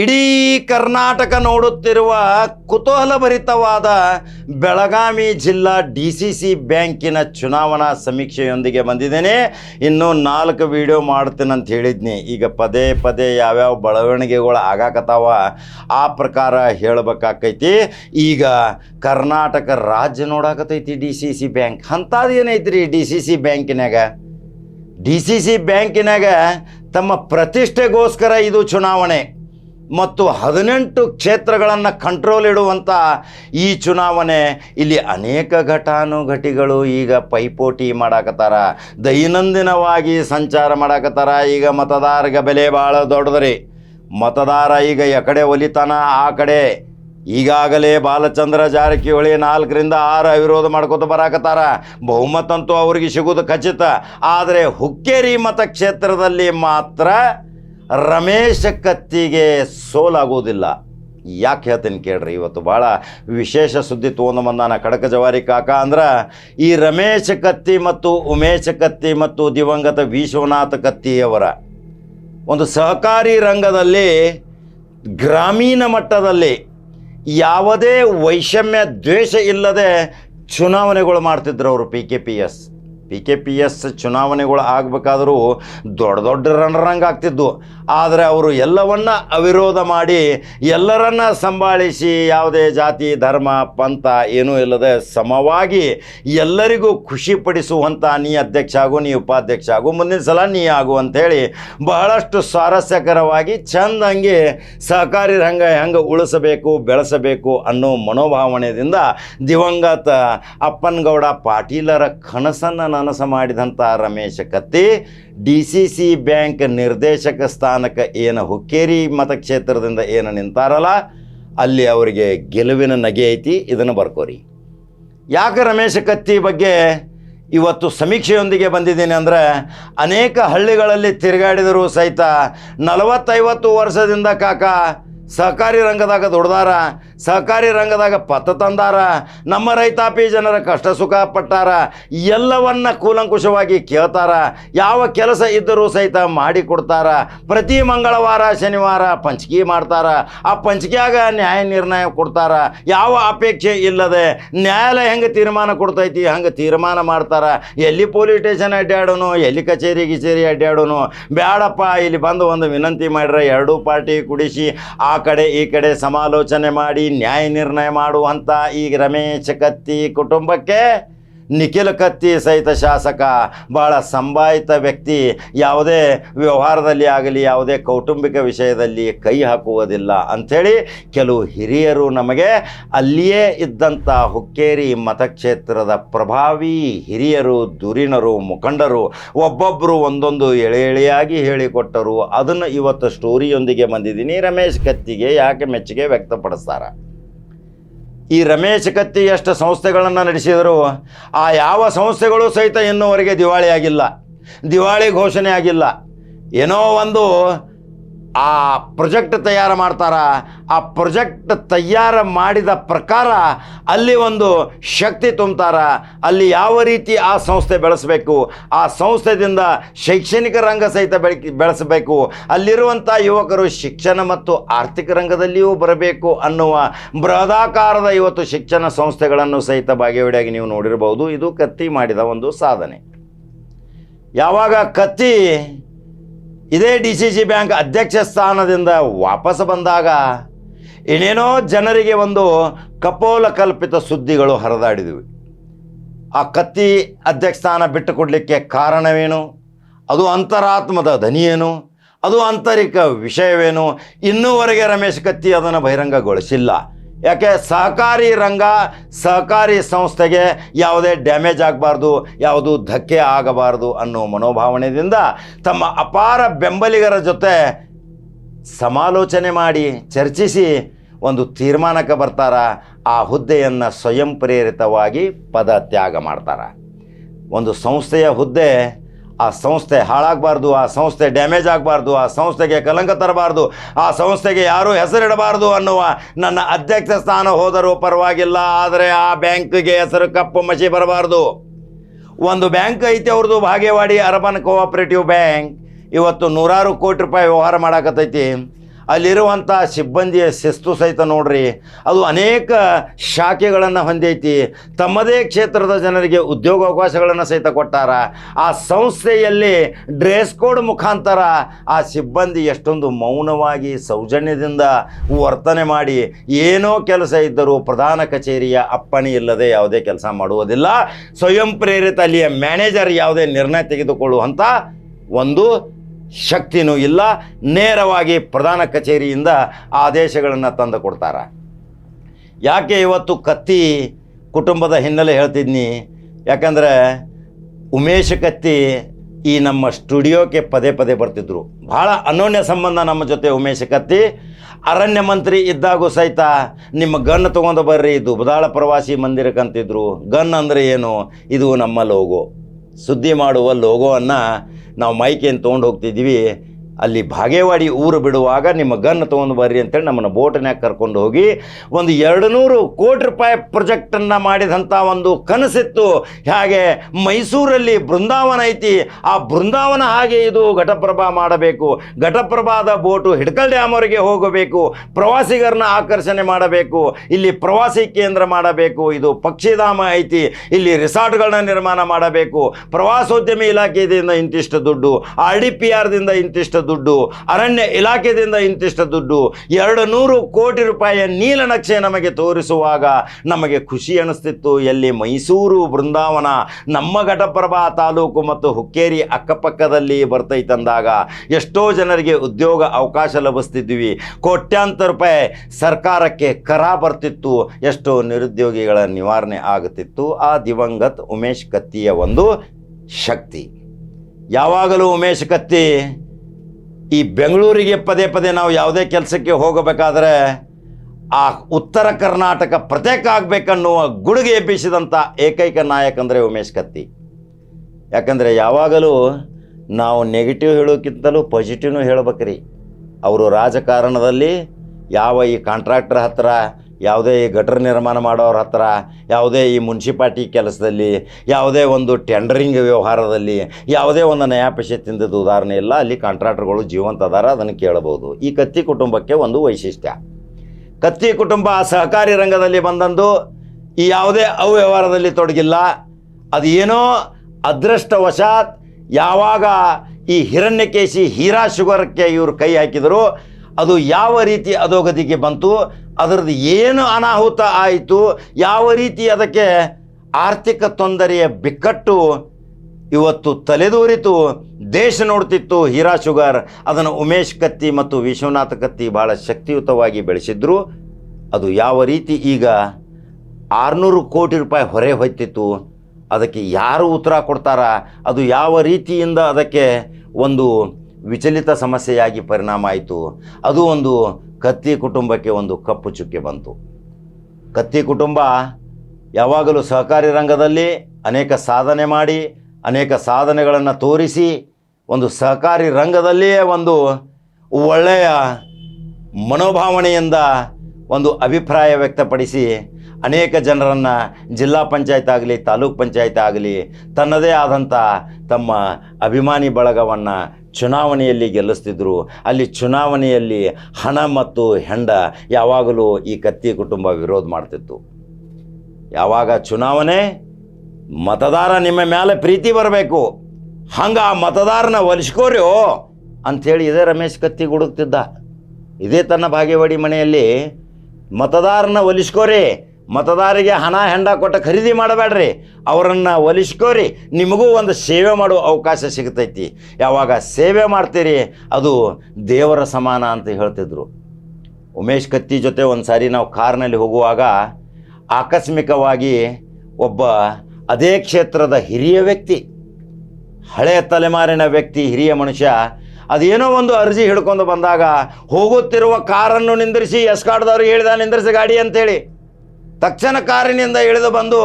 ಇಡೀ ಕರ್ನಾಟಕ ನೋಡುತ್ತಿರುವ ಕುತೂಹಲಭರಿತವಾದ ಬೆಳಗಾವಿ ಜಿಲ್ಲಾ ಡಿ ಸಿ ಸಿ ಬ್ಯಾಂಕಿನ ಚುನಾವಣಾ ಸಮೀಕ್ಷೆಯೊಂದಿಗೆ ಬಂದಿದ್ದೇನೆ. ಇನ್ನೂ ನಾಲ್ಕು ವಿಡಿಯೋ ಮಾಡ್ತೀನಿ ಅಂತ ಹೇಳಿದ್ನಿ. ಈಗ ಪದೇ ಪದೇ ಯಾವ್ಯಾವ ಬೆಳವಣಿಗೆಗಳು ಆಗಾಕತ್ತಾವ ಆ ಪ್ರಕಾರ ಹೇಳಬೇಕಾಕೈತಿ. ಈಗ ಕರ್ನಾಟಕ ರಾಜ್ಯ ನೋಡಾಕತೈತಿ ಡಿ ಸಿ ಸಿ ಬ್ಯಾಂಕ್. ಅಂಥದ್ದು ಏನೈತ್ರಿ ಡಿ ಸಿ ಸಿ ಬ್ಯಾಂಕಿನಾಗ ಡಿ ಸಿ ಸಿ ಬ್ಯಾಂಕಿನಾಗ ತಮ್ಮ ಪ್ರತಿಷ್ಠೆಗೋಸ್ಕರ ಇದು ಚುನಾವಣೆ. ಮತ್ತು ಹದಿನೆಂಟು ಕ್ಷೇತ್ರಗಳನ್ನು ಕಂಟ್ರೋಲ್ ಇಡುವಂಥ ಈ ಚುನಾವಣೆ, ಇಲ್ಲಿ ಅನೇಕ ಘಟಾನುಘಟಿಗಳು ಈಗ ಪೈಪೋಟಿ ಮಾಡಾಕತ್ತಾರ. ದೈನಂದಿನವಾಗಿ ಸಂಚಾರ ಮಾಡಾಕತ್ತಾರ. ಈಗ ಮತದಾರಗ ಬೆಲೆ ಭಾಳ ದೊಡ್ಡದ್ರಿ. ಮತದಾರ ಈಗ ಎಕಡೆ ಒಲಿತಾನ ಆ ಕಡೆ. ಈಗಾಗಲೇ ಬಾಲಚಂದ್ರ ಜಾರಕಿಹೊಳಿ ನಾಲ್ಕರಿಂದ ಆರು ಅವಿರೋಧ ಮಾಡ್ಕೋತ ಬರಾಕತ್ತಾರ. ಬಹುಮತಂತೂ ಅವ್ರಿಗೆ ಸಿಗೋದು ಖಚಿತ. ಆದರೆ ಹುಕ್ಕೇರಿ ಮತಕ್ಷೇತ್ರದಲ್ಲಿ ಮಾತ್ರ ರಮೇಶ ಕತ್ತಿಗೆ ಸೋಲಾಗುವುದಿಲ್ಲ. ಯಾಕೆ ಹೇಳ್ತೀನಿ ಕೇಳ್ರಿ, ಇವತ್ತು ಭಾಳ ವಿಶೇಷ ಸುದ್ದಿ ತೊಗೊಂಡು ಬಂದಾನ ಕಡಕ ಜವಾರಿ ಕಾಕ ಅಂದ್ರೆ, ಈ ರಮೇಶ ಕತ್ತಿ ಮತ್ತು ಉಮೇಶ ಕತ್ತಿ ಮತ್ತು ದಿವಂಗತ ವಿಶ್ವನಾಥ ಕತ್ತಿಯವರ ಒಂದು ಸಹಕಾರಿ ರಂಗದಲ್ಲಿ, ಗ್ರಾಮೀಣ ಮಟ್ಟದಲ್ಲಿ ಯಾವುದೇ ವೈಷಮ್ಯ ದ್ವೇಷ ಇಲ್ಲದೆ ಚುನಾವಣೆಗಳು ಮಾಡ್ತಿದ್ರು ಅವರು P K P S P K P S ಚುನಾವಣೆಗಳು ಆಗಬೇಕಾದರೂ ದೊಡ್ಡ ದೊಡ್ಡ ರಣರಂಗ ಆಗ್ತಿದ್ವು. ಆದರೆ ಅವರು ಎಲ್ಲವನ್ನ ಅವಿರೋಧ ಮಾಡಿ ಎಲ್ಲರನ್ನ ಸಂಭಾಳಿಸಿ ಯಾವುದೇ ಜಾತಿ, ಧರ್ಮ, ಪಂಥ ಏನೂ ಇಲ್ಲದೆ ಸಮವಾಗಿ ಎಲ್ಲರಿಗೂ ಖುಷಿ ಪಡಿಸುವಂಥ ನೀ ಅಧ್ಯಕ್ಷ ಆಗು, ನೀ ಉಪಾಧ್ಯಕ್ಷ ಆಗು, ಮುಂದಿನ ಸಲ ನೀ ಆಗು ಅಂಥೇಳಿ ಬಹಳಷ್ಟು ಸ್ವಾರಸ್ಯಕರವಾಗಿ ಚಂದಂಗೆ ಸಹಕಾರಿ ರಂಗ ಹೆಂಗೆ ಉಳಿಸಬೇಕು, ಬೆಳೆಸಬೇಕು ಅನ್ನೋ ಮನೋಭಾವನೆಯಿಂದ ದಿವಂಗತ ಅಪ್ಪನಗೌಡ ಪಾಟೀಲರ ಕನಸನ್ನು ನನಸ ಮಾಡಿದಂಥ ರಮೇಶ ಕತ್ತಿ. ಡಿ ಬ್ಯಾಂಕ್ ನಿರ್ದೇಶಕ ಸ್ಥಾನಕ್ಕೆ ಏನು ಹುಕ್ಕೇರಿ ಮತಕ್ಷೇತ್ರದಿಂದ ಏನು ನಿಂತಾರಲ್ಲ, ಅಲ್ಲಿ ಅವರಿಗೆ ಗೆಲುವಿನ ನಗೆ ಐತಿ, ಇದನ್ನು ಬರ್ಕೋರಿ. ಯಾಕೆ ರಮೇಶ ಕತ್ತಿ ಬಗ್ಗೆ ಇವತ್ತು ಸಮೀಕ್ಷೆಯೊಂದಿಗೆ ಬಂದಿದ್ದೀನಿ ಅಂದರೆ, ಅನೇಕ ಹಳ್ಳಿಗಳಲ್ಲಿ ತಿರುಗಾಡಿದರೂ ಸಹಿತ ನಲವತ್ತೈವತ್ತು ವರ್ಷದಿಂದ ಕಾಕ ಸಹಕಾರಿ ರಂಗದಾಗ ದುಡ್ದಾರ ಸಹಕಾರಿ ರಂಗದಾಗ ಪಥ ತಂದಾರ, ನಮ್ಮ ರೈತಾಪಿ ಜನರ ಕಷ್ಟ ಸುಖ ಪಟ್ಟಾರ, ಎಲ್ಲವನ್ನ ಕೂಲಂಕುಷವಾಗಿ ಕೇಳ್ತಾರ, ಯಾವ ಕೆಲಸ ಇದ್ದರೂ ಸಹಿತ ಮಾಡಿಕೊಡ್ತಾರ ಪ್ರತಿ ಮಂಗಳವಾರ, ಶನಿವಾರ ಪಂಚಿಕೆ ಮಾಡ್ತಾರ. ಆ ಪಂಚಿಕೆಯಾಗ ನ್ಯಾಯ ನಿರ್ಣಯ ಕೊಡ್ತಾರ. ಯಾವ ಅಪೇಕ್ಷೆ ಇಲ್ಲದೆ ನ್ಯಾಯಾಲಯ ಹೆಂಗೆ ತೀರ್ಮಾನ ಕೊಡ್ತೈತಿ, ಹಂಗೆ ತೀರ್ಮಾನ ಮಾಡ್ತಾರ. ಎಲ್ಲಿ ಪೊಲೀಸ್ ಸ್ಟೇಷನ್ ಅಡ್ಡಾಡೋನು ಎಲ್ಲಿ ಕಚೇರಿ ಗಿಚೇರಿ ಅಡ್ಡಾಡೋನು ಬೇಡಪ್ಪ ಇಲ್ಲಿ ಬಂದು ಒಂದು ವಿನಂತಿ ಮಾಡ್ರೆ, ಎರಡೂ ಪಾರ್ಟಿ ಕುಡಿಸಿ, ಆ ಕಡೆ ಈ ಕಡೆ ಸಮಾಲೋಚನೆ ಮಾಡಿ ನ್ಯಾಯ ನಿರ್ಣಯ ಮಾಡುವಂತ ಈ ರಮೇಶ್ ಕತ್ತಿ ಕುಟುಂಬಕ್ಕೆ ನಿಖಿಲ್ ಕತ್ತಿ ಸಹಿತ ಶಾಸಕ, ಬಹಳ ಸಂಭಾಯಿತ ವ್ಯಕ್ತಿ. ಯಾವುದೇ ವ್ಯವಹಾರದಲ್ಲಿ ಆಗಲಿ, ಯಾವುದೇ ಕೌಟುಂಬಿಕ ವಿಷಯದಲ್ಲಿ ಕೈ ಹಾಕುವುದಿಲ್ಲ. ಅಂಥೇಳಿ ಕೆಲವು ಹಿರಿಯರು ನಮಗೆ ಅಲ್ಲಿಯೇ ಇದ್ದಂಥ ಹುಕ್ಕೇರಿ ಮತಕ್ಷೇತ್ರದ ಪ್ರಭಾವಿ ಹಿರಿಯರು ದುರಿನರು ಮುಖಂಡರು ಒಬ್ಬೊಬ್ಬರು ಒಂದೊಂದು ಎಳೆ ಎಳೆಯಾಗಿ ಹೇಳಿಕೊಟ್ಟರು. ಅದನ್ನು ಇವತ್ತು ಸ್ಟೋರಿಯೊಂದಿಗೆ ಬಂದಿದ್ದೀನಿ. ರಮೇಶ್ ಕತ್ತಿಗೆ ಯಾಕೆ ಮೆಚ್ಚುಗೆ ವ್ಯಕ್ತಪಡಿಸ್ತಾರೆ? ಈ ರಮೇಶ್ ಕತ್ತಿ ಎಷ್ಟು ಸಂಸ್ಥೆಗಳನ್ನು ನಡೆಸಿದರು ಆ ಯಾವ ಸಂಸ್ಥೆಗಳು ಸಹಿತ ಇನ್ನೂವರೆಗೆ ದಿವಾಳಿ ಆಗಿಲ್ಲ ದಿವಾಳಿ ಘೋಷಣೆ ಆಗಿಲ್ಲ. ಏನೋ ಒಂದು ಆ ಪ್ರೊಜೆಕ್ಟ್ ತಯಾರು ಮಾಡ್ತಾರ. ಆ ಪ್ರೊಜೆಕ್ಟ್ ತಯಾರು ಮಾಡಿದ ಪ್ರಕಾರ ಅಲ್ಲಿ ಒಂದು ಶಕ್ತಿ ತುಂಬ್ತಾರ. ಅಲ್ಲಿ ಯಾವ ರೀತಿ ಆ ಸಂಸ್ಥೆ ಬೆಳೆಸಬೇಕು. ಆ ಸಂಸ್ಥೆದಿಂದ ಶೈಕ್ಷಣಿಕ ರಂಗ ಸಹಿತ ಬೆಳೆಸಬೇಕು. ಅಲ್ಲಿರುವಂಥ ಯುವಕರು ಶಿಕ್ಷಣ ಮತ್ತು ಆರ್ಥಿಕ ರಂಗದಲ್ಲಿಯೂ ಬರಬೇಕು ಅನ್ನುವ ಬೃಹದಾಕಾರದ ಇವತ್ತು ಶಿಕ್ಷಣ ಸಂಸ್ಥೆಗಳನ್ನು ಸಹಿತ ಭಾಗ್ಯವಿಡಿಯಾಗಿ ನೀವು ನೋಡಿರಬಹುದು. ಇದು ಕತ್ತಿ ಮಾಡಿದ ಒಂದು ಸಾಧನೆ. ಯಾವಾಗ ಕತ್ತಿ ಇದೇ ಡಿ ಸಿ ಸಿ ಬ್ಯಾಂಕ್ ಅಧ್ಯಕ್ಷ ಸ್ಥಾನದಿಂದ ವಾಪಸ್ ಬಂದಾಗ ಏನೇನೋ ಜನರಿಗೆ ಒಂದು ಕಪೋಲ ಕಲ್ಪಿತ ಸುದ್ದಿಗಳು ಹರಿದಾಡಿದ್ವಿ. ಆ ಕತ್ತಿ ಅಧ್ಯಕ್ಷ ಸ್ಥಾನ ಬಿಟ್ಟು ಕೊಡಲಿಕ್ಕೆ ಕಾರಣವೇನು? ಅದು ಅಂತರಾತ್ಮದ ಧನಿಯೇನು? ಅದು ಆಂತರಿಕ ವಿಷಯವೇನು? ಇನ್ನೂವರೆಗೆ ರಮೇಶ್ ಕತ್ತಿ ಅದನ್ನು ಬಹಿರಂಗಗೊಳಿಸಿಲ್ಲ. ಯಾಕೆ ಸಹಕಾರಿ ರಂಗ, ಸಹಕಾರಿ ಸಂಸ್ಥೆಗೆ ಯಾವುದೇ ಡ್ಯಾಮೇಜ್ ಆಗಬಾರ್ದು, ಯಾವುದು ಧಕ್ಕೆ ಆಗಬಾರ್ದು ಅನ್ನೋ ಮನೋಭಾವನೆಯಿಂದ ತಮ್ಮ ಅಪಾರ ಬೆಂಬಲಿಗರ ಜೊತೆ ಸಮಾಲೋಚನೆ ಮಾಡಿ, ಚರ್ಚಿಸಿ ಒಂದು ತೀರ್ಮಾನಕ್ಕೆ ಬರ್ತಾರ. ಆ ಹುದ್ದೆಯನ್ನು ಸ್ವಯಂ ಪ್ರೇರಿತವಾಗಿ ಪದ ತ್ಯಾಗ ಮಾಡ್ತಾರೆ. ಒಂದು ಸಂಸ್ಥೆಯ ಹುದ್ದೆ ಆ ಸಂಸ್ಥೆ ಹಾಳಾಗಬಾರ್ದು, ಆ ಸಂಸ್ಥೆ ಡ್ಯಾಮೇಜ್ ಆಗಬಾರ್ದು, ಆ ಸಂಸ್ಥೆಗೆ ಕಲಂಕ ತರಬಾರ್ದು, ಆ ಸಂಸ್ಥೆಗೆ ಯಾರೂ ಹೆಸರಿಡಬಾರ್ದು ಅನ್ನುವ ನನ್ನ ಅಧ್ಯಕ್ಷ ಸ್ಥಾನ ಹೋದರೂ ಪರವಾಗಿಲ್ಲ, ಆದರೆ ಆ ಬ್ಯಾಂಕ್ಗೆ ಹೆಸರು ಕಪ್ಪು ಮಸಿ ಬರಬಾರ್ದು. ಒಂದು ಬ್ಯಾಂಕ್ ಐತಿ ಅವ್ರದ್ದು ಭಾಗ್ಯವಾಡಿ ಅರ್ಬನ್ ಕೋಆಪರೇಟಿವ್ ಬ್ಯಾಂಕ್, ಇವತ್ತು ನೂರಾರು ಕೋಟಿ ರೂಪಾಯಿ ವ್ಯವಹಾರ ಮಾಡಾಕತ್ತೈತಿ. ಅಲ್ಲಿರುವಂಥ ಸಿಬ್ಬಂದಿಯ ಶಿಸ್ತು ಸಹಿತ ನೋಡ್ರಿ, ಅದು ಅನೇಕ ಶಾಖೆಗಳನ್ನು ಹೊಂದೈತಿ. ತಮ್ಮದೇ ಕ್ಷೇತ್ರದ ಜನರಿಗೆ ಉದ್ಯೋಗಾವಕಾಶಗಳನ್ನು ಸಹಿತ ಕೊಟ್ಟಾರ. ಆ ಸಂಸ್ಥೆಯಲ್ಲಿ ಡ್ರೆಸ್ ಕೋಡ್ ಮುಖಾಂತರ ಆ ಸಿಬ್ಬಂದಿ ಎಷ್ಟೊಂದು ಮೌನವಾಗಿ, ಸೌಜನ್ಯದಿಂದ ವರ್ತನೆ ಮಾಡಿ, ಏನೋ ಕೆಲಸ ಇದ್ದರೂ ಪ್ರಧಾನ ಕಚೇರಿಯ ಅಪ್ಪಣೆ ಇಲ್ಲದೆ ಯಾವುದೇ ಕೆಲಸ ಮಾಡುವುದಿಲ್ಲ. ಸ್ವಯಂ ಪ್ರೇರಿತ ಅಲ್ಲಿಯ ಮ್ಯಾನೇಜರ್ ಯಾವುದೇ ನಿರ್ಣಯ ತೆಗೆದುಕೊಳ್ಳುವಂಥ ಒಂದು ಶಕ್ತಿನೂ ಇಲ್ಲ, ನೇರವಾಗಿ ಪ್ರಧಾನ ಕಚೇರಿಯಿಂದ ಆದೇಶಗಳನ್ನು ತಂದು ಕೊಡ್ತಾರೆ. ಯಾಕೆ ಇವತ್ತು ಕತ್ತಿ ಕುಟುಂಬದ ಹಿನ್ನೆಲೆ ಹೇಳ್ತಿದ್ನಿ? ಯಾಕಂದರೆ ಉಮೇಶ್ ಕತ್ತಿ ಈ ನಮ್ಮ ಸ್ಟುಡಿಯೋಕ್ಕೆ ಪದೇ ಪದೇ ಬರ್ತಿದ್ರು. ಭಾಳ ಅನೋನ್ಯ ಸಂಬಂಧ ನಮ್ಮ ಜೊತೆ ಉಮೇಶ್ ಕತ್ತಿ. ಅರಣ್ಯ ಮಂತ್ರಿ ಇದ್ದಾಗೂ ಸಹಿತ ನಿಮ್ಮ ಗನ್ ತೊಗೊಂಡು ಬರ್ರಿ, ದುಬದಾಳ ಪ್ರವಾಸಿ ಮಂದಿರಕ್ಕಂತಿದ್ರು. ಗನ್ ಅಂದರೆ ಏನು? ಇದು ನಮ್ಮ ಲೋಗೋ. ಸುದ್ದಿ ಮಾಡುವ ಲೋಗೋವನ್ನು ನಾವು ಮೈಕೇನು ತೊಗೊಂಡು ಹೋಗ್ತಿದ್ವಿ ಅಲ್ಲಿ ಭಾಗೇವಾಡಿ ಊರು ಬಿಡುವಾಗ ನಿಮ್ಮ ಗನ್ ತೊಗೊಂಡು ಬರ್ರಿ ಅಂತೇಳಿ ನಮ್ಮನ್ನು ಬೋಟ್ನ್ಯಾಗ ಕರ್ಕೊಂಡು ಹೋಗಿ ಒಂದು ಎರಡು ನೂರು ಕೋಟಿ ರೂಪಾಯಿ ಪ್ರೊಜೆಕ್ಟನ್ನು ಮಾಡಿದಂಥ ಒಂದು ಕನಸಿತ್ತು. ಹಾಗೆ? ಮೈಸೂರಲ್ಲಿ ಬೃಂದಾವನ ಐತಿ. ಆ ಬೃಂದಾವನ ಹಾಗೆ ಇದು ಘಟಪ್ರಭಾ ಮಾಡಬೇಕು. ಘಟಪ್ರಭಾದ ಬೋಟು ಹಿಡ್ಕಲ್ ಡ್ಯಾಮ್ವರೆಗೆ ಹೋಗಬೇಕು. ಪ್ರವಾಸಿಗರನ್ನ ಆಕರ್ಷಣೆ ಮಾಡಬೇಕು. ಇಲ್ಲಿ ಪ್ರವಾಸಿ ಕೇಂದ್ರ ಮಾಡಬೇಕು. ಇದು ಪಕ್ಷಿಧಾಮ ಐತಿ. ಇಲ್ಲಿ ರೆಸಾರ್ಟ್ಗಳನ್ನ ನಿರ್ಮಾಣ ಮಾಡಬೇಕು. ಪ್ರವಾಸೋದ್ಯಮ ಇಲಾಖೆಯಿಂದ ಇಂತಿಷ್ಟು ದುಡ್ಡು, ಆರ್ ಡಿ ಪಿ ಆರ್ದಿಂದ ಇಂತಿಷ್ಟು ದುಡ್ಡು. ಅರಣ್ಯ ಇಲಾಖೆಯಿಂದ ಇಂತಿಷ್ಟು ದುಡ್ಡು. ಎರಡು ನೂರು ಕೋಟಿ ರೂಪಾಯಿಯ ನೀಲನಕ್ಷೆ ನಮಗೆ ತೋರಿಸುವಾಗ ನಮಗೆ ಖುಷಿ ಅನಿಸ್ತಿತ್ತು. ಎಲ್ಲಿ ಮೈಸೂರು, ಬೃಂದಾವನ, ನಮ್ಮ ಘಟಪ್ರಭಾ ತಾಲೂಕು ಮತ್ತು ಹುಕ್ಕೇರಿ ಅಕ್ಕಪಕ್ಕದಲ್ಲಿ ಬರ್ತೈತಂದಾಗ ಎಷ್ಟೋ ಜನರಿಗೆ ಉದ್ಯೋಗ ಅವಕಾಶ ಲಭಿಸ್ತಿದ್ವಿ. ಕೋಟ್ಯಾಂತರ ರೂಪಾಯಿ ಸರ್ಕಾರಕ್ಕೆ ಕರ ಬರ್ತಿತ್ತು. ಎಷ್ಟೋ ನಿರುದ್ಯೋಗಿಗಳ ನಿವಾರಣೆ ಆಗುತ್ತಿತ್ತು. ಆ ದಿವಂಗತ್ ಉಮೇಶ್ ಕತ್ತಿಯ ಒಂದು ಶಕ್ತಿ. ಯಾವಾಗಲೂ ಉಮೇಶ್ ಕತ್ತಿ ಈ ಬೆಂಗಳೂರಿಗೆ ಪದೇ ಪದೇ ನಾವು ಯಾವುದೇ ಕೆಲಸಕ್ಕೆ ಹೋಗಬೇಕಾದ್ರೆ ಆ ಉತ್ತರ ಕರ್ನಾಟಕ ಪ್ರತ್ಯೇಕ ಆಗಬೇಕನ್ನುವ ಗುಡುಗೆ ಎಬ್ಬಿಸಿದಂಥ ಏಕೈಕ ನಾಯಕ ಅಂದರೆ ಉಮೇಶ್ ಕತ್ತಿ. ಯಾಕಂದರೆ ಯಾವಾಗಲೂ ನಾವು ನೆಗೆಟಿವ್ ಹೇಳೋಕ್ಕಿಂತಲೂ ಪಾಸಿಟಿವ್ನು ಹೇಳ್ಬೇಕ್ರಿ. ಅವರು ರಾಜಕಾರಣದಲ್ಲಿ ಯಾವ ಈ ಕಾಂಟ್ರಾಕ್ಟರ್ ಹತ್ರ ಯಾವುದೇ ಈ ಗಟರ್ ನಿರ್ಮಾಣ ಮಾಡೋರ ಹತ್ರ, ಯಾವುದೇ ಈ ಮುನ್ಸಿಪಾಲ್ಟಿ ಕೆಲಸದಲ್ಲಿ, ಯಾವುದೇ ಒಂದು ಟೆಂಡರಿಂಗ್ ವ್ಯವಹಾರದಲ್ಲಿ, ಯಾವುದೇ ಒಂದು ನಯಾಪಶೆ ತಿಂದದ್ದು ಉದಾಹರಣೆ ಇಲ್ಲ, ಅಲ್ಲಿ ಕಾಂಟ್ರಾಕ್ಟರ್ಗಳು ಜೀವಂತ ಅದಾರ ಅದನ್ನು ಕೇಳಬಹುದು ಈ ಕತ್ತಿ ಕುಟುಂಬಕ್ಕೆ ಒಂದು ವೈಶಿಷ್ಟ್ಯ. ಕತ್ತಿ ಕುಟುಂಬ ಸಹಕಾರಿ ರಂಗದಲ್ಲಿ ಬಂದಂದು ಈ ಯಾವುದೇ ಅವ್ಯವಹಾರದಲ್ಲಿ ತೊಡಗಿಲ್ಲ. ಅದು ಏನೋ ಅದೃಷ್ಟವಶಾತ್ ಯಾವಾಗ ಈ ಹಿರಣ್ಯಕೇಶಿ ಹೀರಾ ಶುಗರ್ಕ್ಕೆ ಇವರು ಕೈ ಹಾಕಿದರು ಅದು ಯಾವ ರೀತಿ ಅಧೋಗತಿಗೆ ಬಂತು, ಅದರದ್ದು ಏನು ಅನಾಹುತ ಆಯಿತು, ಯಾವ ರೀತಿ ಅದಕ್ಕೆ ಆರ್ಥಿಕ ತೊಂದರೆಯ ಬಿಕ್ಕಟ್ಟು ಇವತ್ತು ತಲೆದೋರಿತು, ದೇಶ ನೋಡ್ತಿತ್ತು, ಹೀರಾ ಶುಗರ್, ಅದನ್ನು ಉಮೇಶ್ ಕತ್ತಿ ಮತ್ತು ವಿಶ್ವನಾಥ ಕತ್ತಿ ಭಾಳ ಶಕ್ತಿಯುತವಾಗಿ ಬೆಳೆಸಿದ್ರು. ಅದು ಯಾವ ರೀತಿ ಈಗ ಆರುನೂರು ಕೋಟಿ ರೂಪಾಯಿ ಹೊರೆ ಹೊಯ್ತಿತ್ತು, ಅದಕ್ಕೆ ಯಾರು ಉತ್ತರ ಕೊಡ್ತಾರ, ಅದು ಯಾವ ರೀತಿಯಿಂದ ಅದಕ್ಕೆ ಒಂದು ವಿಚಲಿತ ಸಮಸ್ಯೆಯಾಗಿ ಪರಿಣಾಮ ಆಯಿತು. ಅದು ಒಂದು ಕತ್ತಿ ಕುಟುಂಬಕ್ಕೆ ಒಂದು ಕಪ್ಪು ಚುಕ್ಕೆ ಬಂತು. ಕತ್ತಿ ಕುಟುಂಬ ಯಾವಾಗಲೂ ಸಹಕಾರಿ ರಂಗದಲ್ಲಿ ಅನೇಕ ಸಾಧನೆ ಮಾಡಿ, ಅನೇಕ ಸಾಧನೆಗಳನ್ನು ತೋರಿಸಿ, ಒಂದು ಸಹಕಾರಿ ರಂಗದಲ್ಲಿಯೇ ಒಂದು ಒಳ್ಳೆಯ ಮನೋಭಾವನೆಯಿಂದ ಒಂದು ಅಭಿಪ್ರಾಯ ವ್ಯಕ್ತಪಡಿಸಿ, ಅನೇಕ ಜನರನ್ನು ಜಿಲ್ಲಾ ಪಂಚಾಯತ್ ಆಗಲಿ, ತಾಲೂಕ್ ಪಂಚಾಯತ್ ಆಗಲಿ ತನ್ನದೇ ಆದಂಥ ತಮ್ಮ ಅಭಿಮಾನಿ ಬಳಗವನ್ನು ಚುನಾವಣೆಯಲ್ಲಿ ಗೆಲ್ಲಿಸ್ತಿದ್ರು. ಅಲ್ಲಿ ಚುನಾವಣೆಯಲ್ಲಿ ಹಣ ಮತ್ತು ಹೆಂಡ ಯಾವಾಗಲೂ ಈ ಕತ್ತಿ ಕುಟುಂಬ ವಿರೋಧ ಮಾಡ್ತಿತ್ತು. ಯಾವಾಗ ಚುನಾವಣೆ, ಮತದಾರ ನಿಮ್ಮ ಮೇಲೆ ಪ್ರೀತಿ ಬರಬೇಕು. ಹಂಗೆ ಆ ಮತದಾರನ ಒಲಿಸ್ಕೋರಿ ಅಂಥೇಳಿ ಇದೇ ರಮೇಶ್ ಕತ್ತಿ ಹುಡುಕ್ತಿದ್ದ ಇದೇ ತನ್ನ ಭಾಗ್ಯವಾಡಿ ಮನೆಯಲ್ಲಿ ಮತದಾರನ ಒಲಿಸ್ಕೋರಿ. ಮತದಾರಿಗೆ ಹಣ, ಹೆಂಡ ಕೊಟ್ಟು ಖರೀದಿ ಮಾಡಬೇಡ್ರಿ. ಅವರನ್ನು ಒಲಿಸ್ಕೋರಿ. ನಿಮಗೂ ಒಂದು ಸೇವೆ ಮಾಡುವ ಅವಕಾಶ ಸಿಗ್ತೈತಿ. ಯಾವಾಗ ಸೇವೆ ಮಾಡ್ತೀರಿ, ಅದು ದೇವರ ಸಮಾನ ಅಂತ ಹೇಳ್ತಿದ್ರು. ಉಮೇಶ್ ಕತ್ತಿ ಜೊತೆ ಒಂದು ಸಾರಿ ನಾವು ಕಾರ್ನಲ್ಲಿ ಹೋಗುವಾಗ ಆಕಸ್ಮಿಕವಾಗಿ ಒಬ್ಬ ಅದೇ ಕ್ಷೇತ್ರದ ಹಿರಿಯ ವ್ಯಕ್ತಿ, ಹಳೆಯ ತಲೆಮಾರಿನ ವ್ಯಕ್ತಿ, ಹಿರಿಯ ಮನುಷ್ಯ, ಅದೇನೋ ಒಂದು ಅರ್ಜಿ ಹಿಡ್ಕೊಂಡು ಬಂದಾಗ ಹೋಗುತ್ತಿರುವ ಕಾರನ್ನು ನಿಂದಿರಿಸಿ ಎಸ್ಕಾಡ್ದವ್ರಿಗೆ ಹೇಳಿದ ನಿಂದಿರಿಸಿ ಗಾಡಿ ಅಂತೇಳಿ. ತಕ್ಷಣ ಕಾರಿನಿಂದ ಇಳಿದು ಬಂದು,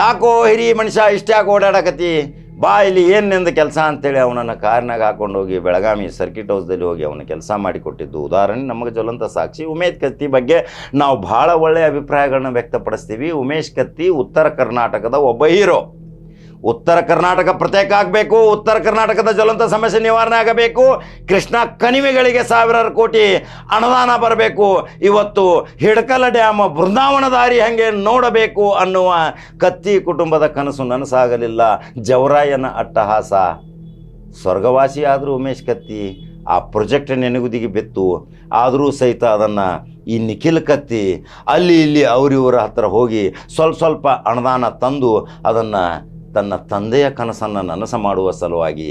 ಯಾಕೋ ಹಿರಿ ಮನುಷ್ಯ ಇಷ್ಟ್ಯಾಕೆ ಓಡಾಡಕತ್ತಿ? ಬಾ ಇಲ್ಲಿ, ಏನು ನಿಂದ ಕೆಲಸ? ಅಂತೇಳಿ ಅವನನ್ನು ಕಾರ್ನಾಗ ಹಾಕೊಂಡು ಹೋಗಿ ಬೆಳಗಾವಿ ಸರ್ಕಿಟ್ ಹೌಸ್ದಲ್ಲಿ ಹೋಗಿ ಅವನ ಕೆಲಸ ಮಾಡಿಕೊಟ್ಟಿದ್ದು ಉದಾಹರಣೆ, ನಮಗೆ ಜ್ವಲಂತ ಸಾಕ್ಷಿ ಉಮೇಶ್ ಕತ್ತಿ ಬಗ್ಗೆ ನಾವು ಭಾಳ ಒಳ್ಳೆಯ ಅಭಿಪ್ರಾಯಗಳನ್ನ ವ್ಯಕ್ತಪಡಿಸ್ತೀವಿ. ಉಮೇಶ್ ಕತ್ತಿ ಉತ್ತರ ಕರ್ನಾಟಕದ ಒಬ್ಬ ಹೀರೋ. ಉತ್ತರ ಕರ್ನಾಟಕ ಪ್ರತ್ಯೇಕ ಆಗಬೇಕು, ಉತ್ತರ ಕರ್ನಾಟಕದ ಜ್ವಲಂತ ಸಮಸ್ಯೆ ನಿವಾರಣೆ ಆಗಬೇಕು, ಕೃಷ್ಣ ಕಣಿವೆಗಳಿಗೆ ಸಾವಿರಾರು ಕೋಟಿ ಅನುದಾನ ಬರಬೇಕು. ಇವತ್ತು ಹಿಡಕಲ ಡ್ಯಾಮ್ ಬೃಂದಾವನ ದಾರಿ ಹಾಗೆ ನೋಡಬೇಕು ಅನ್ನುವ ಕತ್ತಿ ಕುಟುಂಬದ ಕನಸು ನನಸಾಗಲಿಲ್ಲ. ಜವರಾಯನ ಅಟ್ಟಹಾಸ. ಸ್ವರ್ಗವಾಸಿ ಆದರೂ ಉಮೇಶ್ ಕತ್ತಿ ಆ ಪ್ರೊಜೆಕ್ಟ್ ನೆನಗುದಿಗೆ ಬಿತ್ತು. ಆದರೂ ಸಹಿತ ಅದನ್ನು ಈ ನಿಖಿಲ್ ಕತ್ತಿ ಅಲ್ಲಿ ಇಲ್ಲಿ ಅವರಿವರ ಹತ್ರ ಹೋಗಿ ಸ್ವಲ್ಪ ಸ್ವಲ್ಪ ಅನುದಾನ ತಂದು ಅದನ್ನು ತನ್ನ ತಂದೆಯ ಕನಸನ್ನು ನನಸ ಮಾಡುವ ಸಲುವಾಗಿ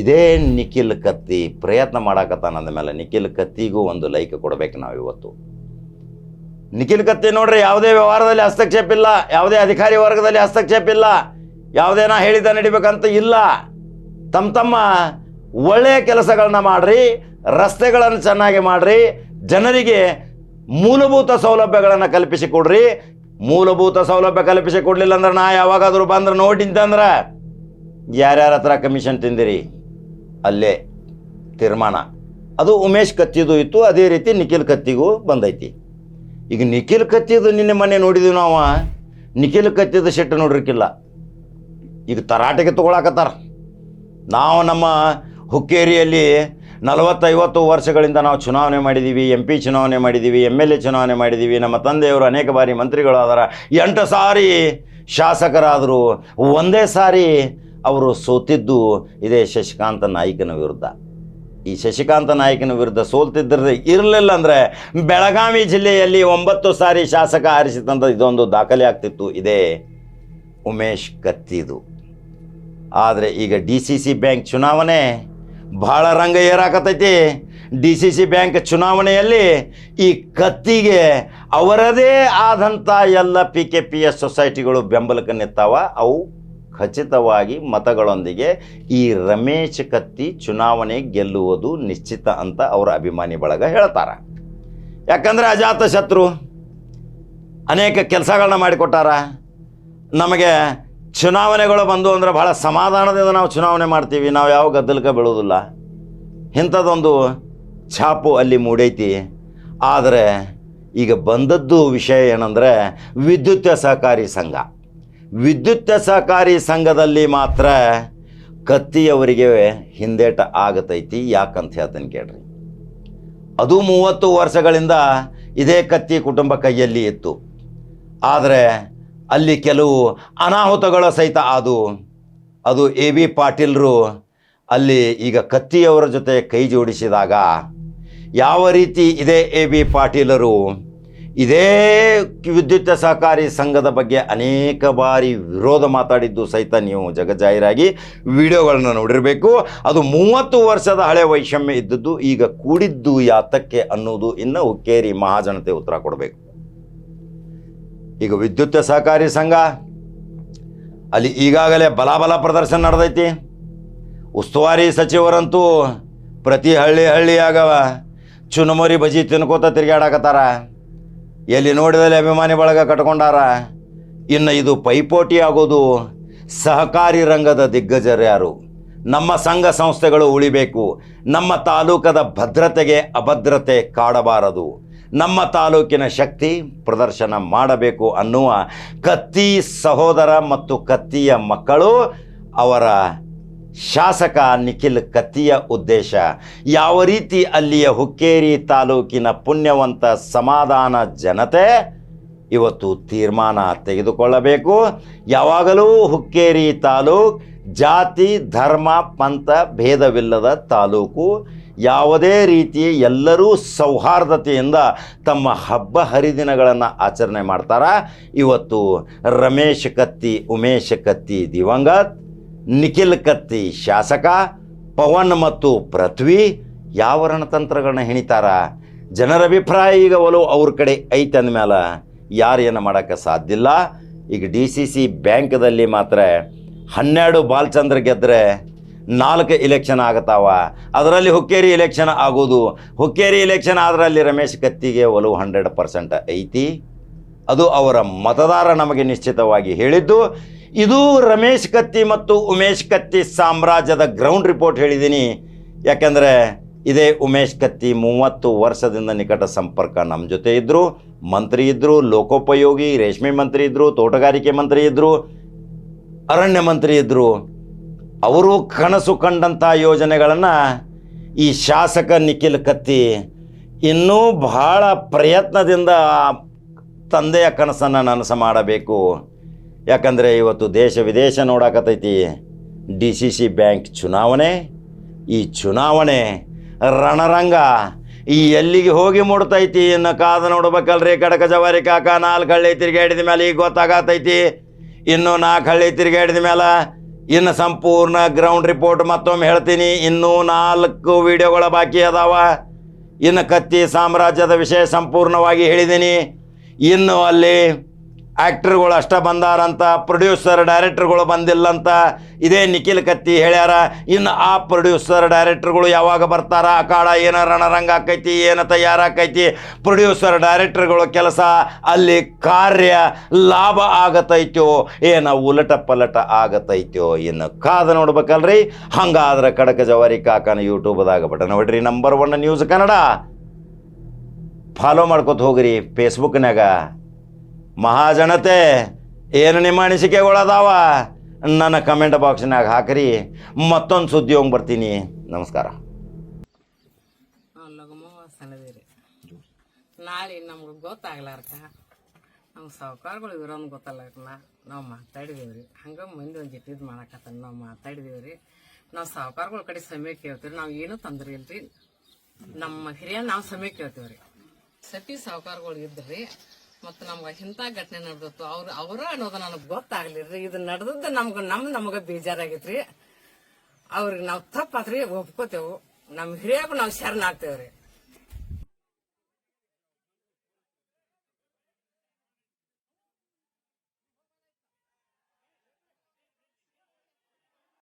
ಇದೇ ನಿಖಿಲ್ ಕತ್ತಿ ಪ್ರಯತ್ನ ಮಾಡಾಕತ್ತಾನ ಮೇಲೆ ನಿಖಿಲ್ ಕತ್ತಿಗೂ ಒಂದು ಲೈಕ್ ಕೊಡಬೇಕು ನಾವು ಇವತ್ತು. ನಿಖಿಲ್ ಕತ್ತಿ ನೋಡ್ರಿ, ಯಾವುದೇ ವ್ಯವಹಾರದಲ್ಲಿ ಹಸ್ತಕ್ಷೇಪ ಇಲ್ಲ, ಯಾವುದೇ ಅಧಿಕಾರಿ ವರ್ಗದಲ್ಲಿ ಹಸ್ತಕ್ಷೇಪ ಇಲ್ಲ ಯಾವುದೇನ ಹೇಳಿದ ನಡಿಬೇಕಂತ ಇಲ್ಲ. ತಮ್ಮ ತಮ್ಮ ಒಳ್ಳೆಯ ಕೆಲಸಗಳನ್ನ ಮಾಡ್ರಿ, ರಸ್ತೆಗಳನ್ನು ಚೆನ್ನಾಗಿ ಮಾಡ್ರಿ, ಜನರಿಗೆ ಮೂಲಭೂತ ಸೌಲಭ್ಯಗಳನ್ನು ಕಲ್ಪಿಸಿಕೊಡ್ರಿ ಮೂಲಭೂತ ಸೌಲಭ್ಯ ಕಲ್ಪಿಸಿಕೊಡ್ಲಿಲ್ಲ ಅಂದ್ರೆ ನಾ ಯಾವಾಗಾದರೂ ಬಂದ್ರೆ ನೋಡಿದ್ದಂದ್ರೆ ಯಾರ್ಯಾರ ಹತ್ರ ಕಮಿಷನ್ ತಿಂದಿರಿ, ಅಲ್ಲೇ ತೀರ್ಮಾನ. ಅದು ಉಮೇಶ್ ಕತ್ತಿದು ಇತ್ತು, ಅದೇ ರೀತಿ ನಿಖಿಲ್ ಕತ್ತಿಗೂ ಬಂದೈತಿ. ಈಗ ನಿಖಿಲ್ ಕತ್ತಿದು ನಿನ್ನೆ ಮೊನ್ನೆ ನೋಡಿದ್ವಿ ನಾವು. ನಿಖಿಲ್ ಕತ್ತಿದ ಶೆಟ್ಟು ನೋಡ್ರಿಕ್ಕಿಲ್ಲ ಈಗ ತರಾಟೆಗೆ ತಗೊಳಕತ್ತಾರ. ನಾವು ನಮ್ಮ ಹುಕ್ಕೇರಿಯಲ್ಲಿ ನಲವತ್ತೈವತ್ತು ವರ್ಷಗಳಿಂದ ನಾವು ಚುನಾವಣೆ ಮಾಡಿದ್ದೀವಿ ಎಂ ಪಿ ಚುನಾವಣೆ ಮಾಡಿದ್ದೀವಿ ಎಂ ಎಲ್ ಎ ಚುನಾವಣೆ ಮಾಡಿದ್ದೀವಿ ನಮ್ಮ ತಂದೆಯವರು ಅನೇಕ ಬಾರಿ ಮಂತ್ರಿಗಳಾದಾರ. ಎಂಟು ಸಾರಿ ಶಾಸಕರಾದರು, ಒಂದೇ ಸಾರಿ ಅವರು ಸೋತಿದ್ದು ಇದೇ ಶಶಿಕಾಂತ ನಾಯಕನ ವಿರುದ್ಧ. ಈ ಶಶಿಕಾಂತ ನಾಯಕನ ವಿರುದ್ಧ ಸೋಲ್ತಿದ್ದರೆ ಇರಲಿಲ್ಲ ಅಂದರೆ ಬೆಳಗಾವಿ ಜಿಲ್ಲೆಯಲ್ಲಿ ಒಂಬತ್ತು ಸಾರಿ ಶಾಸಕ ಆರಿಸಿದಂಥ ಇದೊಂದು ದಾಖಲೆ ಆಗ್ತಿತ್ತು, ಇದೇ ಉಮೇಶ್ ಕತ್ತಿದು. ಆದರೆ ಈಗ ಡಿ ಸಿ ಸಿ ಬ್ಯಾಂಕ್ ಚುನಾವಣೆ ಭಾಳ ರಂಗ ಏರಾಕತೈತಿ. ಡಿ ಸಿ ಸಿ ಬ್ಯಾಂಕ್ ಚುನಾವಣೆಯಲ್ಲಿ ಈ ಕತ್ತಿಗೆ ಅವರದೇ ಆದಂಥ ಎಲ್ಲ ಪಿ ಕೆ ಪಿ ಎಸ್ ಸೊಸೈಟಿಗಳು ಬೆಂಬಲಕ್ಕೆ ನಿಂತಾವ. ಅವು ಖಚಿತವಾಗಿ ಮತಗಳೊಂದಿಗೆ ಈ ರಮೇಶ್ ಕತ್ತಿ ಚುನಾವಣೆ ಗೆಲ್ಲುವುದು ನಿಶ್ಚಿತ ಅಂತ ಅವರ ಅಭಿಮಾನಿ ಬಳಗ ಹೇಳ್ತಾರೆ. ಯಾಕಂದರೆ ಅಜಾತ ಶತ್ರು ಅನೇಕ ಕೆಲಸಗಳನ್ನ ಮಾಡಿಕೊಟ್ಟಾರ. ನಮಗೆ ಚುನಾವಣೆಗಳು ಬಂದು ಅಂದರೆ ಭಾಳ ಸಮಾಧಾನದಿಂದ ನಾವು ಚುನಾವಣೆ ಮಾಡ್ತೀವಿ. ನಾವು ಯಾವ ಗದ್ದಲಕ್ಕೆ ಬೀಳೋದಿಲ್ಲ. ಇಂಥದ್ದೊಂದು ಛಾಪು ಅಲ್ಲಿ ಮೂಡೈತಿ. ಆದರೆ ಈಗ ಬಂದದ್ದು ವಿಷಯ ಏನಂದರೆ ವಿದ್ಯುತ್ ಸಹಕಾರಿ ಸಂಘ. ವಿದ್ಯುತ್ ಸಹಕಾರಿ ಸಂಘದಲ್ಲಿ ಮಾತ್ರ ಕತ್ತಿಯವರಿಗೆ ಹಿಂದೇಟ ಆಗತೈತಿ. ಯಾಕಂತ ಹೇಳ್ತೀನಿ ಕೇಳ್ರಿ. ಅದು ಮೂವತ್ತು ವರ್ಷಗಳಿಂದ ಇದೇ ಕತ್ತಿ ಕುಟುಂಬ ಕೈಯಲ್ಲಿ ಇತ್ತು. ಆದರೆ ಅಲ್ಲಿ ಕೆಲವು ಅನಾಹುತಗಳ ಸಹಿತ ಅದು ಅದು ಎ ಬಿ ಪಾಟೀಲ್ರು ಅಲ್ಲಿ ಈಗ ಕತ್ತಿಯವರ ಜೊತೆ ಕೈ ಜೋಡಿಸಿದಾಗ ಯಾವ ರೀತಿ ಇದೇ ಎ ಬಿ ಪಾಟೀಲರು ಇದೇ ವಿದ್ಯುತ್ ಸಹಕಾರಿ ಸಂಘದ ಬಗ್ಗೆ ಅನೇಕ ಬಾರಿ ವಿರೋಧ ಮಾತಾಡಿದ್ದು ಸಹಿತ ನೀವು ಜಗಜಾಹಿರಾಗಿ ವಿಡಿಯೋಗಳನ್ನು ನೋಡಿರಬೇಕು. ಅದು ಮೂವತ್ತು ವರ್ಷದ ಹಳೆ ವೈಷಮ್ಯ ಇದ್ದದ್ದು, ಈಗ ಕೂಡಿದ್ದು ಯಾತಕ್ಕೆ ಅನ್ನೋದು ಇನ್ನು ಹುಕ್ಕೇರಿ ಮಹಾಜನತೆ ಉತ್ತರ ಕೊಡಬೇಕು. ಈಗ ವಿದ್ಯುತ್ ಸಹಕಾರಿ ಸಂಘ, ಅಲ್ಲಿ ಈಗಾಗಲೇ ಬಲಾಬಲ ಪ್ರದರ್ಶನ ನಡೆದೈತಿ. ಉಸ್ತುವಾರಿ ಸಚಿವರಂತೂ ಪ್ರತಿ ಹಳ್ಳಿ ಹಳ್ಳಿಯಾಗವ ಚುನಮುರಿ ಬಜಿ ತಿನ್ಕೋತ ತಿರುಗಾಡಕತ್ತಾರ ಎಲ್ಲಿ ನೋಡಿದಲ್ಲಿ ಅಭಿಮಾನಿ ಬಳಗ ಕಟ್ಕೊಂಡಾರ, ಇನ್ನು ಇದು ಪೈಪೋಟಿ ಆಗೋದು ಸಹಕಾರಿ ರಂಗದ ದಿಗ್ಗಜರು ಯಾರು ನಮ್ಮ ಸಂಘ ಸಂಸ್ಥೆಗಳು ಉಳಿಬೇಕು, ನಮ್ಮ ತಾಲೂಕದ ಭದ್ರತೆಗೆ ಅಭದ್ರತೆ ಕಾಡಬಾರದು. ನಮ್ಮ ತಾಲೂಕಿನ ಶಕ್ತಿ ಪ್ರದರ್ಶನ ಮಾಡಬೇಕು ಅನ್ನುವ ಕತ್ತಿ ಸಹೋದರ ಮತ್ತು ಕತ್ತಿಯ ಮಕ್ಕಳು ಅವರ ಶಾಸಕ ನಿಖಿಲ್ ಕತ್ತಿಯ ಉದ್ದೇಶ. ಯಾವ ರೀತಿ ಅಲ್ಲಿಯ ಹುಕ್ಕೇರಿ ತಾಲೂಕಿನ ಪುಣ್ಯವಂತ ಸಮಾಧಾನ ಜನತೆ ಇವತ್ತು ತೀರ್ಮಾನ ತೆಗೆದುಕೊಳ್ಳಬೇಕು. ಯಾವಾಗಲೂ ಹುಕ್ಕೇರಿ ತಾಲೂಕು ಜಾತಿ, ಧರ್ಮ, ಪಂಥ, ಭೇದವಿಲ್ಲದ ತಾಲೂಕು. ಯಾವುದೇ ರೀತಿ ಎಲ್ಲರೂ ಸೌಹಾರ್ದತೆಯಿಂದ ತಮ್ಮ ಹಬ್ಬ ಹರಿದಿನಗಳನ್ನು ಆಚರಣೆ ಮಾಡ್ತಾರ? ಇವತ್ತು ರಮೇಶ್ ಕತ್ತಿ, ಉಮೇಶ್ ಕತ್ತಿ, ದಿವಂಗತ್, ನಿಖಿಲ್ ಕತ್ತಿ ಶಾಸಕ, ಪವನ್ ಮತ್ತು ಪೃಥ್ವಿ ಯಾವ ರಣತಂತ್ರಗಳನ್ನ ಹೆಣಿತಾರ? ಜನರ ಅಭಿಪ್ರಾಯ ಈಗ ಒಲವು ಅವ್ರ ಕಡೆ ಐತೆ ಅಂದಮೇಲೆ ಯಾರು ಏನು ಮಾಡೋಕ್ಕೆ ಸಾಧ್ಯ ಈಗ ಡಿ ಸಿ ಸಿ ಬ್ಯಾಂಕ್ದಲ್ಲಿ ಮಾತ್ರ ಹನ್ನೆರಡು ಬಾಲಚಂದ್ರ ಗೆದ್ದರೆ ನಾಲ್ಕು ಇಲೆಕ್ಷನ್ ಆಗತಾವ. ಅದರಲ್ಲಿ ಹುಕ್ಕೇರಿ ಇಲೆಕ್ಷನ್ ಆಗೋದು. ಹುಕ್ಕೇರಿ ಇಲೆಕ್ಷನ್ ಅದರಲ್ಲಿ ರಮೇಶ್ ಕತ್ತಿಗೆ ಒಲವು ಹಂಡ್ರೆಡ್ ಪರ್ಸೆಂಟ್ ಐತಿ. ಅದು ಅವರ ಮತದಾರ ನಮಗೆ ನಿಶ್ಚಿತವಾಗಿ ಹೇಳಿದ್ದು. ಇದು ರಮೇಶ್ ಕತ್ತಿ ಮತ್ತು ಉಮೇಶ್ ಕತ್ತಿ ಸಾಮ್ರಾಜ್ಯದ ಗ್ರೌಂಡ್ ರಿಪೋರ್ಟ್ ಹೇಳಿದ್ದೀನಿ. ಯಾಕೆಂದರೆ ಇದೇ ಉಮೇಶ್ ಕತ್ತಿ ಮೂವತ್ತು ವರ್ಷದಿಂದ ನಿಕಟ ಸಂಪರ್ಕ ನಮ್ಮ ಜೊತೆ ಇದ್ದರು ಮಂತ್ರಿ ಇದ್ದರು ಲೋಕೋಪಯೋಗಿ, ರೇಷ್ಮೆ ಮಂತ್ರಿ ಇದ್ದರು ತೋಟಗಾರಿಕೆ ಮಂತ್ರಿ ಇದ್ದರು ಅರಣ್ಯ ಮಂತ್ರಿ ಇದ್ದರು ಅವರು ಕನಸು ಕಂಡಂಥ ಯೋಜನೆಗಳನ್ನು ಈ ಶಾಸಕ ನಿಖಿಲ್ ಕತ್ತಿ ಇನ್ನೂ ಬಹಳ ಪ್ರಯತ್ನದಿಂದ ತಂದೆಯ ಕನಸನ್ನು ನನಸ ಮಾಡಬೇಕು. ಯಾಕಂದರೆ ಇವತ್ತು ದೇಶ ವಿದೇಶ ನೋಡಕತ್ತೈತಿ ಡಿ ಸಿ ಸಿ ಬ್ಯಾಂಕ್ ಚುನಾವಣೆ, ಈ ಚುನಾವಣೆ ರಣರಂಗ ಈ ಎಲ್ಲಿಗೆ ಹೋಗಿ ಮುಡ್ತೈತಿ ಇನ್ನು ಕಾದು ನೋಡ್ಬೇಕಲ್ರಿ ಕಡಕ ಜವಾರಿ ಕಾಕ, ನಾಲ್ಕು ಹಳ್ಳಿ ತಿರುಗಾಡಿದ ಮೇಲೆ ಈಗ ಗೊತ್ತಾಗತೈತಿ. ಇನ್ನು ನಾಲ್ಕು ಹಳ್ಳಿ ತಿರುಗಾಡಿದ ಮೇಲೆ ಇನ್ನು ಸಂಪೂರ್ಣ ಗ್ರೌಂಡ್ ರಿಪೋರ್ಟ್ ಮತ್ತೊಮ್ಮೆ ಹೇಳ್ತೀನಿ. ಇನ್ನೂ ನಾಲ್ಕು ವಿಡಿಯೋಗಳ ಬಾಕಿ ಅದಾವ. ಇನ್ನು ಕತ್ತಿ ಸಾಮ್ರಾಜ್ಯದ ವಿಷಯ ಸಂಪೂರ್ಣವಾಗಿ ಹೇಳಿದ್ದೀನಿ. ಇನ್ನು ಅಲ್ಲಿ ಆ್ಯಕ್ಟ್ರ್ಗಳು ಅಷ್ಟ ಬಂದಾರಂತ ಪ್ರೊಡ್ಯೂಸರ್ ಡೈರೆಕ್ಟರ್ಗಳು ಬಂದಿಲ್ಲಂತ, ಇದೇ ನಿಖಿಲ್ ಕತ್ತಿ ಹೇಳ್ಯಾರ, ಇನ್ನು ಆ ಪ್ರೊಡ್ಯೂಸರ್ ಡೈರೆಕ್ಟರ್ಗಳು ಯಾವಾಗ ಬರ್ತಾರ ಅಖಾಡ ಏನ ರಣರಂಗ ಆಕೈತಿ, ಏನ ತಯಾರಾಕೈತಿ ಪ್ರೊಡ್ಯೂಸರ್ ಡೈರೆಕ್ಟರ್ಗಳು ಕೆಲಸ, ಅಲ್ಲಿ ಕಾರ್ಯ ಲಾಭ ಆಗತೈತೋ, ಏನ ಉಲಟ ಪಲಟ ಆಗತೈತೋ, ಇನ್ನು ಕಾದ ನೋಡ್ಬೇಕಲ್ರಿ? ಹಂಗಾದ್ರೆ ಕಡಕ ಜವಾರಿ ಕಾಕನ ಯೂಟ್ಯೂಬ್ದಾಗ ಬಟನ್ ನೋಡ್ರಿ number one news Kannada. Follow ಮಾಡ್ಕೊತ ಹೋಗ್ರಿ ಫೇಸ್ಬುಕ್ನಾಗ ಮಹಾಜನತೆ, ಏನು ನಿಮ್ಮ ಅನಿಸಿಕೆಗಳದಾವ ನನ್ನ ಕಮೆಂಟ್ ಬಾಕ್ಸ್ನಾಗ ಹಾಕ್ರಿ. ಮತ್ತೊಂದು ಸುದ್ದಿ ಹೋಗಿ ಬರ್ತೀನಿ. ನಮಸ್ಕಾರ. ನಾಳೆ ನಮ್ಗೆ ಗೊತ್ತಾಗ್ಲಾರ್ಕ. ನಮ್ಮ ಸಾವುಕಾರಗಳು ಇರೋನು ಗೊತ್ತಲ್ಲ ನಾವು ಮಾತಾಡಿದೀವಿ ರೀ ಹಂಗೆ ಮುಂದೆ ಒಂದು ಜಿಟ್ಟಿದ್ ಮಾಡಕತ್ತ ನಾವು ಮಾತಾಡಿದೀವಿ ರೀ ನಾವು ಸಾವುಕಾರಗಳ ಕಡೆ ಸಮಯ ಕೇಳ್ತೀವಿ ನಾವು ಏನೂ ತೊಂದ್ರೆ ಇಲ್ರಿ? ನಮ್ಮ ಹಿರಿಯ ನಾವು ಸಮಯ ಕೇಳ್ತೀವಿ ರೀ ಸತಿ ಸಾವುಕಾರಗಳು ಇದ್ರಿ. ಮತ್ತು ನಮ್ಗೆ ಇಂಥ ಘಟನೆ ನಡೆದಿತ್ತು. ಅವ್ರು ಅವರ ಅನ್ನೋದು ನನಗೆ ಗೊತ್ತಾಗ್ಲಿರಿ ಇದು ನಡೆದದ್ದು ನಮ್ಗೆ, ನಮ್ ನಮಗೆ ಬೇಜಾರಾಗೈತ್ರಿ. ಅವ್ರಿಗೆ ನಾವು ತಪ್ಪಾತ್ರಿ ಒಪ್ಕೋತೇವು. ನಮ್ಮ ನಾವ್ ನಾವು ಶರಣಾಗ್ತೇವ್ರಿ.